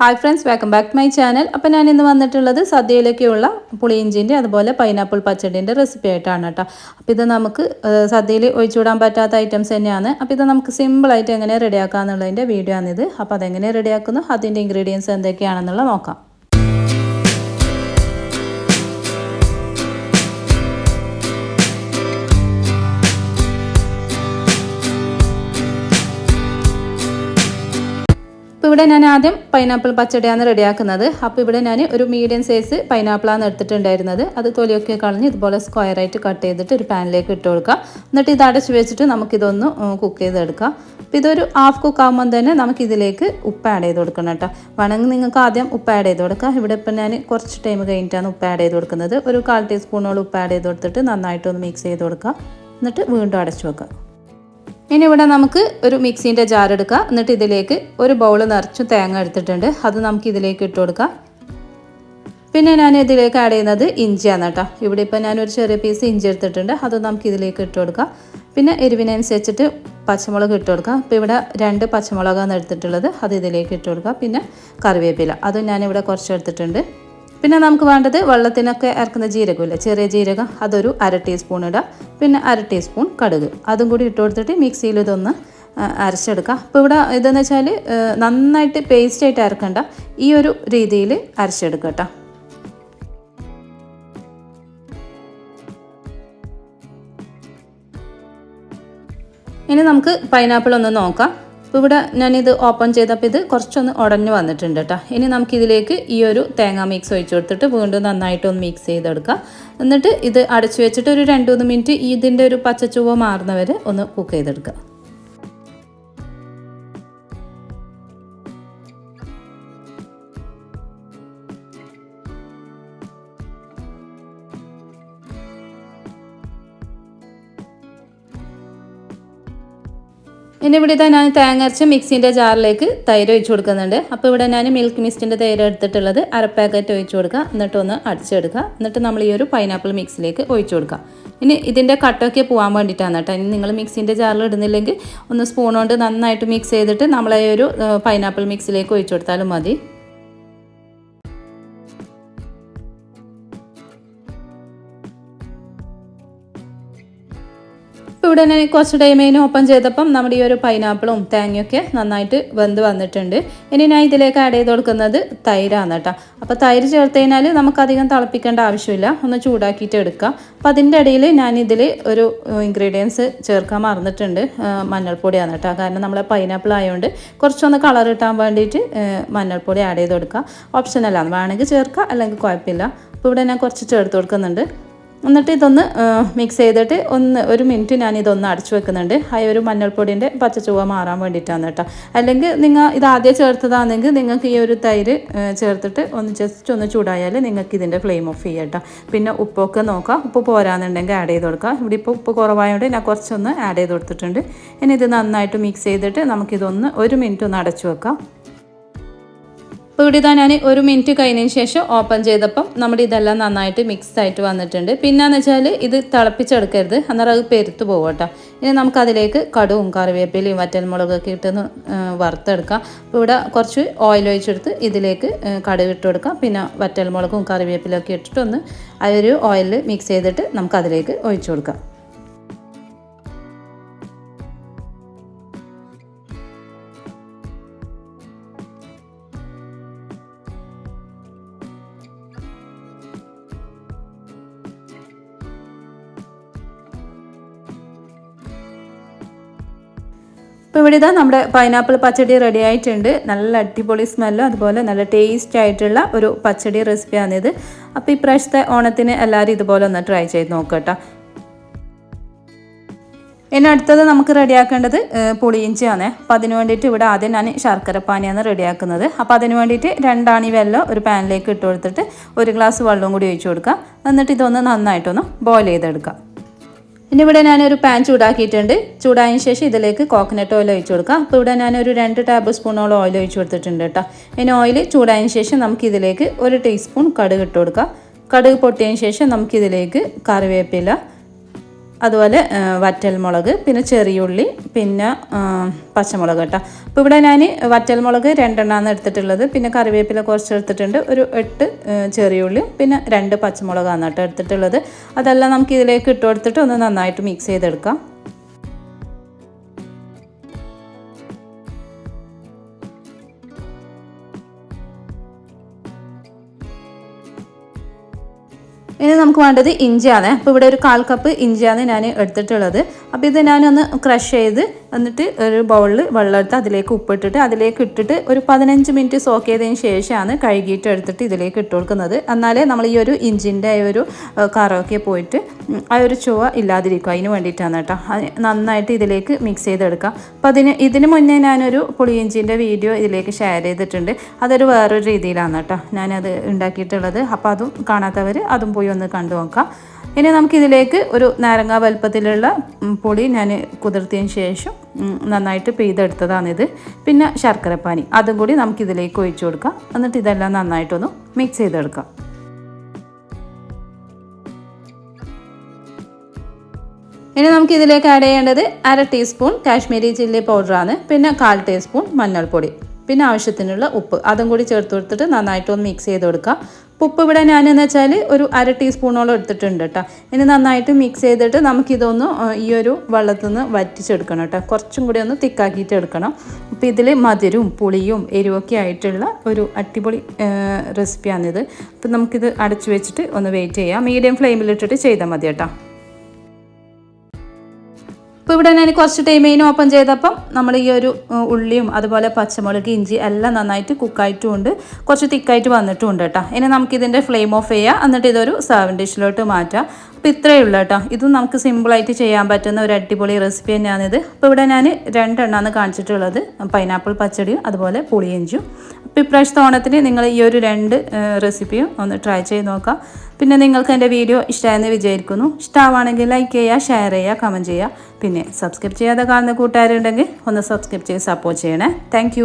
Hi friends welcome back my channel അപ്പോൾ ഞാൻ ഇന്ന് വന്നിട്ടുള്ളത് സദ്യയിലേക്കുള്ള പുളിയിഞ്ചിന്റെ അതുപോലെ പൈനാപ്പിൾ പച്ചടിന്റെ റെസിപ്പി ആയിട്ടാണ് കേട്ടോ അപ്പോൾ ഇത് നമുക്ക് സദ്യയിൽ ഒഴിച്ചുവിടാൻ പറ്റാത്ത ഐറ്റംസ് തന്നെയാണ്. അപ്പോൾ ഇത് നമുക്ക് സിമ്പിളായിട്ട് എങ്ങനെ റെഡിയാക്കാമെന്നുള്ളതിന്റെ വീഡിയോ ആണിത്. അപ്പോൾ അതെങ്ങനെ റെഡിയാക്കുന്നു അതിന്റെ ഇൻഗ്രീഡിയൻസ് എന്തൊക്കെയാണെന്നുള്ള നോക്കാം. അപ്പോൾ ഇവിടെ ഞാൻ ആദ്യം പൈനാപ്പിൾ പച്ചടിയാണ് റെഡിയാക്കുന്നത്. അപ്പോൾ ഇവിടെ ഞാൻ ഒരു മീഡിയം സൈസ് പൈനാപ്പിളാണ് എടുത്തിട്ടുണ്ടായിരുന്നത്. അത് തൊലിയൊക്കെ കളഞ്ഞ് ഇതുപോലെ സ്ക്വയറായിട്ട് കട്ട് ചെയ്തിട്ട് ഒരു പാനിലേക്ക് ഇട്ട് കൊടുക്കുക. എന്നിട്ട് ഇത് അടച്ച് വെച്ചിട്ട് നമുക്കിതൊന്ന് കുക്ക് ചെയ്തെടുക്കാം. അപ്പോൾ ഇതൊരു ഹാഫ് കുക്ക് ആകുമ്പോൾ തന്നെ നമുക്കിതിലേക്ക് ഉപ്പ് ആഡ് ചെയ്ത് കൊടുക്കണം കേട്ടോ. വേണമെങ്കിൽ നിങ്ങൾക്ക് ആദ്യം ഉപ്പ് ആഡ് ചെയ്ത് കൊടുക്കാം. ഇവിടെ ഇപ്പം ഞാൻ കുറച്ച് ടൈം കഴിഞ്ഞിട്ടാണ് ഉപ്പ് ആഡ് ചെയ്ത് കൊടുക്കുന്നത്. ഒരു കാൽ ടീസ്പൂണോളം ഉപ്പ് ആഡ് ചെയ്ത് കൊടുത്തിട്ട് നന്നായിട്ടൊന്ന് മിക്സ് ചെയ്ത് കൊടുക്കുക. എന്നിട്ട് വീണ്ടും അടച്ചു വെക്കുക. ഇനി ഇവിടെ നമുക്ക് ഒരു മിക്സീന്റെ ജാർ എടുക്കാം. എന്നിട്ട് ഇതിലേക്ക് ഒരു ബൗൾ നിറച്ചും തേങ്ങ എടുത്തിട്ടുണ്ട്. അത് നമുക്ക് ഇതിലേക്ക് ഇട്ട് കൊടുക്കാം. പിന്നെ ഞാൻ ഇതിലേക്ക് ആഡ് ചെയ്യുന്നത് ഇഞ്ചിയാണ് കേട്ടോ. ഇവിടെ ഇപ്പോൾ ഞാനൊരു ചെറിയ പീസ് ഇഞ്ചി എടുത്തിട്ടുണ്ട്. അത് നമുക്ക് ഇതിലേക്ക് ഇട്ട് കൊടുക്കാം. പിന്നെ എരിവിനനുസരിച്ചിട്ട് പച്ചമുളക് ഇട്ട് കൊടുക്കുക അപ്പോൾ ഇവിടെ രണ്ട് പച്ചമുളകാണ് എടുത്തിട്ടുള്ളത്. അത് ഇതിലേക്ക് ഇട്ട് കൊടുക്കുക പിന്നെ കറിവേപ്പില. അതും ഞാനിവിടെ കുറച്ച് എടുത്തിട്ടുണ്ട്. പിന്നെ നമുക്ക് വേണ്ടത് വെള്ളത്തിനൊക്കെ ഇറക്കുന്ന ജീരകമില്ല? ചെറിയ ജീരകം അതൊരു അര ടീസ്പൂൺ ഇടുക പിന്നെ അര ടീസ്പൂൺ കടുക്. അതും കൂടി ഇട്ട് കൊടുത്തിട്ട് മിക്സിയിൽ ഇതൊന്ന് അരച്ചെടുക്കുക അപ്പോൾ ഇവിടെ ഇതെന്ന് വെച്ചാൽ നന്നായിട്ട് പേസ്റ്റ് ആയിട്ട് അരക്കണ്ട. ഈ ഒരു രീതിയിൽ അരച്ചെടുക്കുക ഇനി നമുക്ക് പൈനാപ്പിൾ ഒന്ന് നോക്കാം. അപ്പോൾ ഇവിടെ ഞാനിത് ഓപ്പൺ ചെയ്തപ്പോൾ ഇത് കുറച്ചൊന്ന് ഉടഞ്ഞു വന്നിട്ടുണ്ട് കേട്ടോ ഇനി നമുക്കിതിലേക്ക് ഈ ഒരു തേങ്ങ മിക്സ് ഒഴിച്ചു കൊടുത്തിട്ട് വീണ്ടും നന്നായിട്ടൊന്ന് മിക്സ് ചെയ്തെടുക്കുക എന്നിട്ട് ഇത് അടച്ചു വെച്ചിട്ട് ഒരു രണ്ട് മൂന്ന് മിനിറ്റ് ഇതിന്റെ ഒരു പച്ചച്ചുവ മാറുന്നവരെ ഒന്ന് കുക്ക് ചെയ്തെടുക്കുക ഇനി ഇവിടെ ഇതാ ഞാൻ തേങ്ങ അരച്ച് മിക്സിന്റെ ജാറിലേക്ക് തൈര് ഒഴിച്ചു കൊടുക്കുന്നുണ്ട്. അപ്പോൾ ഇവിടെ ഞാൻ മിൽക്ക് മിസ്റ്റിന്റെ തൈര് എടുത്തിട്ടുള്ളത് അര പാക്കറ്റ് ഒഴിച്ചു കൊടുക്കുക. എന്നിട്ട് ഒന്ന് അടിച്ചെടുക്കുക. എന്നിട്ട് നമ്മൾ ഈ ഒരു പൈനാപ്പിൾ മിക്സിലേക്ക് ഒഴിച്ചു കൊടുക്കുക. ഇനി ഇതിന്റെ കട്ടൊക്കെ പോകാൻ വേണ്ടിയിട്ടാണ് കേട്ടോ. ഇനി നിങ്ങൾ മിക്സിന്റെ ജാറിൽ ഇടുന്നില്ലെങ്കിൽ ഒന്ന് സ്പൂൺ കൊണ്ട് നന്നായിട്ട് മിക്സ് ചെയ്തിട്ട് നമ്മളെ ഒരു പൈനാപ്പിൾ മിക്സിലേക്ക് ഒഴിച്ചു കൊടുത്താലും മതി. ഞാൻ കുറച്ച് ടൈമിന് ഓപ്പൺ ചെയ്തപ്പം നമ്മുടെ ഈ ഒരു പൈനാപ്പിളും തേങ്ങയൊക്കെ നന്നായിട്ട് വെന്ത് വന്നിട്ടുണ്ട്. ഇനി ഞാൻ ഇതിലേക്ക് ആഡ് ചെയ്ത് കൊടുക്കുന്നത് തൈരാണ് കേട്ടോ അപ്പോൾ തൈര് ചേർത്ത് കഴിഞ്ഞാൽ നമുക്കധികം തിളപ്പിക്കേണ്ട ആവശ്യമില്ല. ഒന്ന് ചൂടാക്കിയിട്ട് എടുക്കാം. അപ്പോൾ അതിന്റെ ഇടയിൽ ഞാൻ ഇതിൽ ഒരു ഇൻഗ്രീഡിയൻസ് ചേർക്കാൻ മറന്നിട്ടുണ്ട്. മഞ്ഞൾപ്പൊടിയാണ് കേട്ടോ കാരണം നമ്മളെ പൈനാപ്പിൾ ആയതുകൊണ്ട് കുറച്ചൊന്ന് കളർ കിട്ടാൻ വേണ്ടിയിട്ട് മഞ്ഞൾപ്പൊടി ആഡ് ചെയ്ത് കൊടുക്കുക ഓപ്ഷനലാണ് വേണമെങ്കിൽ ചേർക്കുക അല്ലെങ്കിൽ കുഴപ്പമില്ല. അപ്പോൾ ഇവിടെ ഞാൻ കുറച്ച് ചേർത്ത് കൊടുക്കുന്നുണ്ട്. എന്നിട്ട് ഇതൊന്ന് മിക്സ് ചെയ്തിട്ട് ഒന്ന് ഒരു മിനിറ്റ് ഞാൻ ഇതൊന്ന് അടച്ചു വെക്കുന്നുണ്ട്. ആ ഒരു മഞ്ഞൾപ്പൊടിന്റെ പച്ചച്ചുവ മാറാൻ വേണ്ടിയിട്ടാണ് കേട്ടോ. അല്ലെങ്കിൽ നിങ്ങൾ ഇത് ആദ്യം ചേർത്തതാണെങ്കിൽ നിങ്ങൾക്ക് ഈ ഒരു തൈര് ചേർത്തിട്ട് ഒന്ന് ജസ്റ്റ് ഒന്ന് ചൂടായാൽ നിങ്ങൾക്ക് ഇതിന്റെ ഫ്ലെയിം ഓഫ് ചെയ്യാം കേട്ടോ. പിന്നെ ഉപ്പൊക്കെ നോക്കാം. ഉപ്പ് പോരാന്നുണ്ടെങ്കിൽ ആഡ് ചെയ്ത് കൊടുക്കാം. ഇവിടെ ഇപ്പോൾ ഉപ്പ് കുറവായതുകൊണ്ട് ഞാൻ കുറച്ചൊന്ന് ആഡ് ചെയ്ത് കൊടുത്തിട്ടുണ്ട്. ഇനി ഇത് നന്നായിട്ട് മിക്സ് ചെയ്തിട്ട് നമുക്കിതൊന്ന് ഒരു മിനിറ്റ് ഒന്ന് അടച്ചു വെക്കാം. അപ്പോൾ ഇവിടെ ഇതാ ഞാൻ ഒരു മിനിറ്റ് കഴിഞ്ഞതിന് ശേഷം ഓപ്പൺ ചെയ്തപ്പം നമ്മുടെ ഇതെല്ലാം നന്നായിട്ട് മിക്സ് ആയിട്ട് വന്നിട്ടുണ്ട്. പിന്നെന്ന് വെച്ചാൽ ഇത് തിളപ്പിച്ചെടുക്കരുത്. അന്നേരം അത് പെരുത്ത് പോകും കേട്ടോ ഇനി നമുക്കതിലേക്ക് കടുവും കറിവേപ്പിലയും വറ്റൽമുളകൊക്കെ ഇട്ടൊന്ന് വറുത്തെടുക്കാം. അപ്പോൾ ഇവിടെ കുറച്ച് ഓയിൽ ഒഴിച്ചെടുത്ത് ഇതിലേക്ക് കടുക് ഇട്ട് കൊടുക്കാം. പിന്നെ വറ്റൽമുളകും കറിവേപ്പിലൊക്കെ ഇട്ടിട്ടൊന്ന് ആ ഒരു ഓയിലിൽ മിക്സ് ചെയ്തിട്ട് നമുക്കതിലേക്ക് ഒഴിച്ചു കൊടുക്കാം. ഇപ്പോൾ ഇവിടെ ഇതാ നമ്മുടെ പൈനാപ്പിൾ പച്ചടി റെഡി ആയിട്ടുണ്ട്. നല്ല അടിപൊളി സ്മെല്ലും അതുപോലെ നല്ല ടേസ്റ്റ് ആയിട്ടുള്ള ഒരു പച്ചടി റെസിപ്പിയാണിത് അപ്പോൾ ഇപ്രാവശ്യത്തെ ഓണത്തിന് എല്ലാവരും ഇതുപോലെ ഒന്ന് ട്രൈ ചെയ്ത് നോക്കട്ടോ. ഇനി അടുത്തത് നമുക്ക് റെഡിയാക്കേണ്ടത് പുളിയിഞ്ചിയാണ് അപ്പോൾ അതിന് വേണ്ടിയിട്ട് ഇവിടെ ആദ്യം ഞാൻ ശർക്കര പാനിയാണ് റെഡിയാക്കുന്നത് അപ്പോൾ അതിന് വേണ്ടിയിട്ട് രണ്ടാണി വെള്ളം ഒരു പാനിലേക്ക് ഇട്ട് കൊടുത്തിട്ട് ഒരു ഗ്ലാസ് വെള്ളവും കൂടി ഒഴിച്ചു കൊടുക്കുക. എന്നിട്ട് ഇതൊന്ന് നന്നായിട്ടൊന്ന് ബോയിൽ ചെയ്തെടുക്കാം ഇനി ഇവിടെ ഞാനൊരു പാൻ ചൂടാക്കിയിട്ടുണ്ട്. ചൂടായതിന് ശേഷം ഇതിലേക്ക് കോക്കനട്ട് ഓയിൽ ഒഴിച്ചു കൊടുക്കാം. അപ്പോൾ ഇവിടെ ഞാനൊരു രണ്ട് ടേബിൾ സ്പൂണോളം ഓയിൽ ഒഴിച്ചു കൊടുത്തിട്ടുണ്ട് കേട്ടോ. ഇനി ഓയിൽ ചൂടായതിന് ശേഷം നമുക്കിതിലേക്ക് ഒരു ടീസ്പൂൺ കടുക് ഇട്ട് കൊടുക്കാം. കടുക് പൊട്ടിയതിന് ശേഷം നമുക്കിതിലേക്ക് കറിവേപ്പില അതുപോലെ വറ്റൽ മുളക് പിന്നെ ചെറിയുള്ളി പിന്നെ പച്ചമുളക് കേട്ടോ. അപ്പോൾ ഇവിടെ ഞാൻ വറ്റൽ മുളക് രണ്ടെണ്ണമാണ് എടുത്തിട്ടുള്ളത്. പിന്നെ കറിവേപ്പില കുറച്ച് എടുത്തിട്ടുണ്ട്. ഒരു എട്ട് ചെറിയുള്ളിയും പിന്നെ രണ്ട് പച്ചമുളകാണ് കേട്ടോ എടുത്തിട്ടുള്ളത്. അതെല്ലാം നമുക്ക് ഇതിലേക്ക് ഇട്ട് കൊടുത്തിട്ട് ഒന്ന് നന്നായിട്ട് മിക്സ് ചെയ്തെടുക്കാം. ഇനി നമുക്ക് വേണ്ടത് ഇഞ്ചിയാണ് അപ്പോൾ ഇവിടെ ഒരു കാൽ കപ്പ് ഇഞ്ചിയാണ് ഞാൻ എടുത്തിട്ടുള്ളത്. അപ്പോൾ ഇത് ഞാനൊന്ന് ക്രഷ് ചെയ്ത് എന്നിട്ട് ഒരു ബൗളിൽ വെള്ളം എടുത്ത് അതിലേക്ക് ഉപ്പിട്ടിട്ട് അതിലേക്ക് ഇട്ടിട്ട് ഒരു പതിനഞ്ച് മിനിറ്റ് സോക്ക് ചെയ്തതിന് ശേഷമാണ് കഴുകിയിട്ട് എടുത്തിട്ട് ഇതിലേക്ക് ഇട്ട് കൊടുക്കുന്നത്. എന്നാലേ നമ്മൾ ഈ ഒരു ഇഞ്ചിന്റെ ഒരു കറൊക്കെ പോയിട്ട് ആ ഒരു ചുവ ഇല്ലാതിരിക്കും. അതിന് വേണ്ടിയിട്ടാണ് കേട്ടോ. നന്നായിട്ട് ഇതിലേക്ക് മിക്സ് ചെയ്തെടുക്കാം അപ്പോൾ അതിന് ഇതിന് മുന്നേ ഞാനൊരു പുളിയിഞ്ചിന്റെ വീഡിയോ ഇതിലേക്ക് ഷെയർ ചെയ്തിട്ടുണ്ട്. അതൊരു വേറൊരു രീതിയിലാണ് കേട്ടോ ഞാനത് ഉണ്ടാക്കിയിട്ടുള്ളത്. അപ്പോൾ അതും കാണാത്തവർ അതും പോയി ഒന്ന് കണ്ടു നോക്കാം. ഇനി നമുക്കിതിലേക്ക് ഒരു നാരങ്ങ വലുപ്പത്തിലുള്ള പൊടി ഞാൻ കുതിർത്തിയതിന് ശേഷം നന്നായിട്ട് പെയ്തെടുത്തതാണിത്. പിന്നെ ശർക്കരപ്പാനി അതും കൂടി നമുക്കിതിലേക്ക് ഒഴിച്ചു കൊടുക്കാം. എന്നിട്ട് ഇതെല്ലാം നന്നായിട്ടൊന്ന് മിക്സ് ചെയ്തെടുക്കാം. ഇനി നമുക്ക് ഇതിലേക്ക് ആഡ് ചെയ്യേണ്ടത് അര ടീസ്പൂൺ കാശ്മീരി ചില്ലി പൗഡറാണ്. പിന്നെ കാൽ ടീസ്പൂൺ മഞ്ഞൾപ്പൊടി. പിന്നെ ആവശ്യത്തിനുള്ള ഉപ്പ് അതും കൂടി ചേർത്ത് കൊടുത്തിട്ട് നന്നായിട്ടൊന്ന് മിക്സ് ചെയ്ത് കൊടുക്കുക ഉപ്പ് ഇവിടെ ഞാനെന്ന് വെച്ചാൽ ഒരു അര ടീസ്പൂണോളം എടുത്തിട്ടുണ്ട് കേട്ടോ. ഇനി നന്നായിട്ട് മിക്സ് ചെയ്തിട്ട് നമുക്കിതൊന്ന് ഈ ഒരു വെള്ളത്തിൽ നിന്ന് വറ്റിച്ചെടുക്കണം കേട്ടോ. കുറച്ചും കൂടി ഒന്ന് തിക്കാക്കിയിട്ട് എടുക്കണം. അപ്പോൾ ഇതിൽ മധുരവും പുളിയും എരിവൊക്കെ ആയിട്ടുള്ള ഒരു അടിപൊളി റെസിപ്പിയാണിത് അപ്പോൾ നമുക്കിത് അടച്ചു വെച്ചിട്ട് ഒന്ന് വെയിറ്റ് ചെയ്യാം. മീഡിയം ഫ്ലെയിമിലിട്ടിട്ട് ചെയ്താൽ മതി കേട്ടോ. ഇപ്പോൾ ഇവിടെ ഞാൻ കുറച്ച് ടൈം ഇതിന് ഓപ്പൺ ചെയ്തപ്പം നമ്മൾ ഈ ഒരു ഉള്ളിയും അതുപോലെ പച്ചമുളക് ഇഞ്ചി എല്ലാം നന്നായിട്ട് കുക്കായിട്ടും ഉണ്ട് കുറച്ച് തിക്കായിട്ട് വന്നിട്ടും ഉണ്ട് കേട്ടോ. ഇനി നമുക്കിതിന്റെ ഫ്ലെയിം ഓഫ് ചെയ്യാം. എന്നിട്ട് ഇതൊരു സെവൻ ഡിഷിലോട്ട് മാറ്റാം. അപ്പോൾ ഇത്രയേ ഉള്ളൂ കേട്ടോ. ഇതും നമുക്ക് സിമ്പിളായിട്ട് ചെയ്യാൻ പറ്റുന്ന ഒരു അടിപൊളി റെസിപ്പി തന്നെയാണിത്. അപ്പോൾ ഇവിടെ ഞാൻ രണ്ടെണ്ണമാണ് കാണിച്ചിട്ടുള്ളത്. പൈനാപ്പിൾ പച്ചടിയും അതുപോലെ പുളിയഞ്ചും അപ്പോൾ ഇപ്രാവശ്യത്തെ ഓണത്തിന് നിങ്ങൾ ഈ ഒരു രണ്ട് റെസിപ്പിയും ഒന്ന് ട്രൈ ചെയ്ത് നോക്കാം പിന്നെ നിങ്ങൾക്ക് എന്റെ വീഡിയോ ഇഷ്ടമായെന്ന് വിചാരിക്കുന്നു. ഇഷ്ടമാണെങ്കിൽ ലൈക്ക് ചെയ്യുക ഷെയർ ചെയ്യുക കമന്റ് ചെയ്യുക. പിന്നെ സബ്സ്ക്രൈബ് ചെയ്യാതെ കാണുന്ന കൂട്ടുകാരുണ്ടെങ്കിൽ ഒന്ന് സബ്സ്ക്രൈബ് ചെയ്ത് സപ്പോർട്ട് ചെയ്യണേ. താങ്ക്